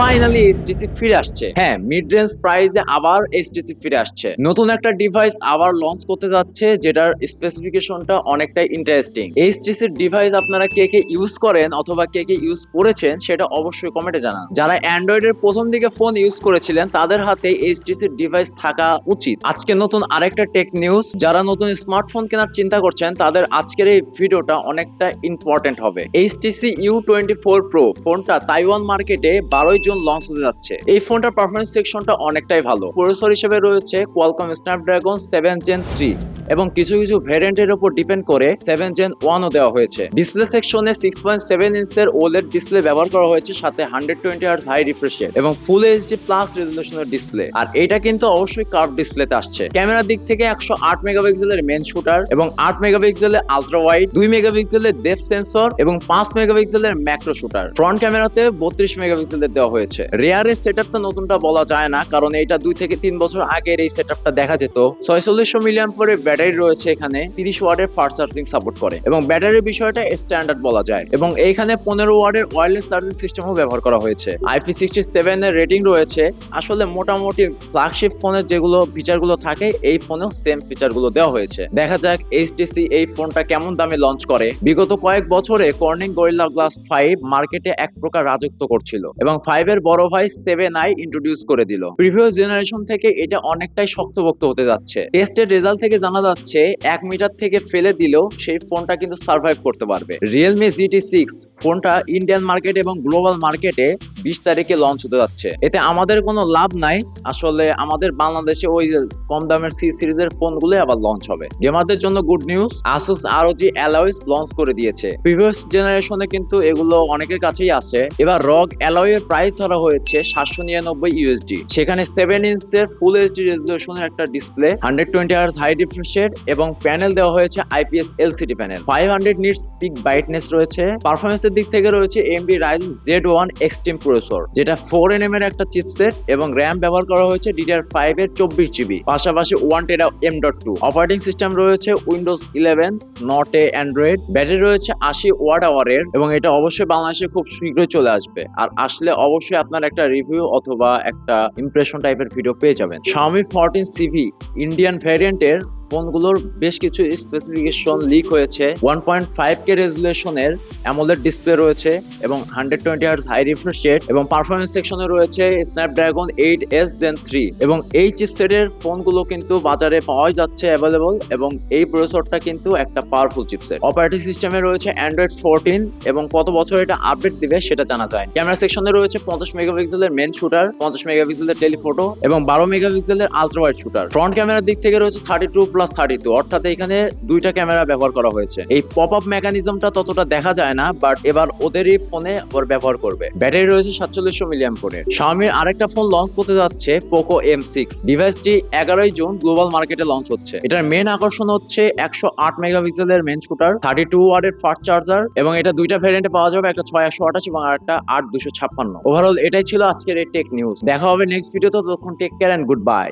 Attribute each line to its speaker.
Speaker 1: Finally HTC ফিরে আসছে। হ্যাঁ মিড রেঞ্জ প্রাইসে আবার এইচটিসি ফিরে আসছে। নতুন একটা ডিভাইস আবার লঞ্চ করতে যাচ্ছে, যেটার স্পেসিফিকেশনটা অনেকটাই ইন্টারেস্টিং এইচটিসি ডিভাইস আপনারা কে কে ইউজ করেন অথবা কে কে ইউজ করেছেন, সেটা অবশ্যই কমেন্টে জানান। যারা অ্যান্ড্রয়েডের প্রথম দিকে ফোন ইউজ করেছিলেন, তাদের হাতে এইচটিসি ডিভাইস থাকা উচিত। আজকে নতুন আরেকটা টেক নিউজ যারা নতুন স্মার্টফোন কেনার চিন্তা করছেন, তাদের আজকের এই ভিডিওটা অনেকটা ইম্পর্টেন্ট হবে। HTC U twenty four pro ফোনটা তাইওয়ান মার্কেটে বারোই জুন লঞ্চ হতে যাচ্ছে। এই ফোনটার পারফরমেন্স সেকশনটা অনেকটাই ভালো। প্রসেসর হিসেবে রয়েছে Qualcomm Snapdragon seven Gen three এবং কিছু কিছু ভ্যারিয়েন্টের উপর ডিপেন্ড করে সেভেন জেন ওয়ানও দেওয়া হয়েছে। ডিসপ্লে সেকশনে সিক্স পয়েন্ট সেভেন ইঞ্চের ওলেড ডিসপ্লে ব্যবহার করা হয়েছে, সাথে hundred twenty hertz high refresh এবং ফুল এইচডি প্লাস রেজলিউশনের ডিসপ্লে আর এটা কিন্তু অবশ্যই কার্ভ ডিসপ্লেতে আসছে। ক্যামেরার দিক থেকে একশো আট মেগাপিক্সেলের মেন শুটার এবং আট মেগাপিক্সেলের আলট্রা ওয়াইড দুই মেগাপিক্সেলের ডেপ সেন্সর এবং পাঁচ মেগাপিক্সেলের ম্যাক্রো শুটার ফ্রন্ট ক্যামেরাতে বত্রিশ মেগাপিক্সেলের দেওয়া হয়েছে। রেয়ারের সেট আপটা নতুনটা বলা যায় না, কারণ এটা দুই থেকে তিন বছর আগের এই সেট আপটা দেখা যেত। ছয়চল্লিশশো মিলিয়ন পরে ব্যাটারি রয়েছে এখানে, তিরিশ ওয়ার্ডের ফাস্ট চার্জিং সাপোর্ট করে, এবং ব্যাটারির বিষয়টা স্ট্যান্ডার্ড বলা যায়। এবং এইখানে পনেরো ওয়ার্ডের ওয়্যারলেস চার্জিং সিস্টেমও ব্যবহার করা হয়েছে। আইপি সিক্সটি সেভেন এর রেটিং রয়েছে। আসলে মোটামুটি ফ্ল্যাগশিপ ফোনের যেগুলো ফিচারগুলো থাকে, এই ফোনেও সেম ফিচারগুলো দেওয়া হয়েছে। দেখা যাক এইচটিসি এই ফোনটা কেমন দামে লঞ্চ করে। বিগত কয়েক বছরে কর্নিং গরিল্লা গ্লাস ফাইভ মার্কেটে এক প্রকার রাজত্ব করছিল, এবং ফাইভ এর বড় ভাই সেভেন আই ইন্ট্রোডিউস করে দিল। প্রিভিয়াস জেনারেশন থেকে এটা অনেকটাই শক্তপোক্ত হতে যাচ্ছে। টেস্টের রেজাল্ট থেকে জানা যাচ্ছে, এক মিটার থেকে ফেলে দিলেও সেই ফোনটা কিন্তু সার্ভাইভ করতে পারবে। রিয়েলমি জিটি সিক্স ফোনটা ইন্ডিয়ান মার্কেট এবং গ্লোবাল মার্কেটে বিশ তারিখে লঞ্চ হতে যাচ্ছে। এতে আমাদের কোনো লাভ নাই। আসলে আমাদের বাংলাদেশে ওই কম দামের সি সিরিজের ফোনগুলো আবার লঞ্চ হবে। গেমারদের জন্য গুড নিউজ আসুস আরওজি অ্যালয়েস লঞ্চ করে দিয়েছে। প্রিভিয়াস জেনারেশনে কিন্তু এগুলো অনেকের কাছেই আছে। এবার রগ অ্যালয়ের প্রাইস ধরা হয়েছে সাতশো নিরানব্বই ইউএসডি সেখানে সেভেন ইঞ্চের ফুল এইচডি রেজলিউশনের একটা display hundred twenty hours high রিফ্রেশের এবং প্যানেল দেওয়া হয়েছে IPS LCD panel five hundred nits peak brightness রয়েছে। পারফরমেন্সের দিক থেকে রয়েছে MD Ryzen Z one Extreme processor যেটা ফোর এনএম এর একটা চিপসেট এবং র্যাম ব্যবহার করা হয়েছে ডিডিআর ফাইভ এর চব্বিশ জিবি পাশাপাশি one tera M dot two operating system রয়েছে Windows eleven not a Android battery রয়েছে আশি ওয়াট আওয়ারের এবং এটা অবশ্যই বাংলাদেশে খুব শীঘ্রই চলে আসবে। আর আসলে অবশ্যই আপনার একটা রিভিউ অথবা একটা ইমপ্রেশন টাইপের ভিডিও পেয়ে যাবেন। Xiaomi 14 সিভি ইন্ডিয়ান ভ্যারিয়েন্টের ফোনগুলোর বেশ কিছু স্পেসিফিকেশন লিক হয়েছে। ওয়ান পয়েন্ট ফাইভ কে রেজুলেশনের অ্যামোলেড ডিসপ্লে রয়েছে এবং hundred twenty hertz high refresh rate এবং পারফরমেন্স সেকশনে রয়েছে Snapdragon eight S Gen three এবং এই চিপসেটের ফোনগুলো কিন্তু বাজারে পাওয়া যাচ্ছে অ্যাভেলেবল এবং এই প্রসেসরটা কিন্তু একটা পাওয়ারফুল চিপসেট অপারেটিং সিস্টেমে রয়েছে অ্যান্ড্রয়েড ফোরটিন এবং কত বছর এটা আপডেট দিবে সেটা জানা যায়। ক্যামেরা সেকশনে রয়েছে পঞ্চাশ মেগাপিক্সেলের মেন শুটার পঞ্চাশ মেগাপিক্সেলের টেলিফোটো এবং বারো মেগাপিক্সেলের আলট্রা ওয়াইড শুটার ফ্রন্ট ক্যামেরার দিক থেকে রয়েছে thirty two plus thirty two অর্থাৎ এখানে দুইটা ক্যামেরা ব্যবহার করা হয়েছে। এই পপ আপ মেকানিজমটা ততটা দেখা যায় না বাট এবার ওদেরই ফোনে ওর ব্যবহার করবে। ব্যাটারি রয়েছে সাতচল্লিশশো মিলিয়াম ফোনের শাওমির আরেকটা ফোন লঞ্চ করতে যাচ্ছে পোকো এম সিক্স ডিভাইসটি এগারোই জুন গ্লোবাল মার্কেটে লঞ্চ হচ্ছে। এটার মেন আকর্ষণ হচ্ছে একশো আট মেগাপিক্সেলের মেন শুটার থার্টি টু ওয়ার্ডের ফাস্ট চার্জার এবং এটা দুইটা ভ্যারিয়েন্টে পাওয়া যাবে, একটা ছয় একশো আঠাশ এবং একটা আট দুশো ছাপ্পান্ন। ওভারঅল এটাই ছিল আজকের এই টেক নিউজ দেখা হবে নেক্সট ভিডিওতে তখন take care and good bye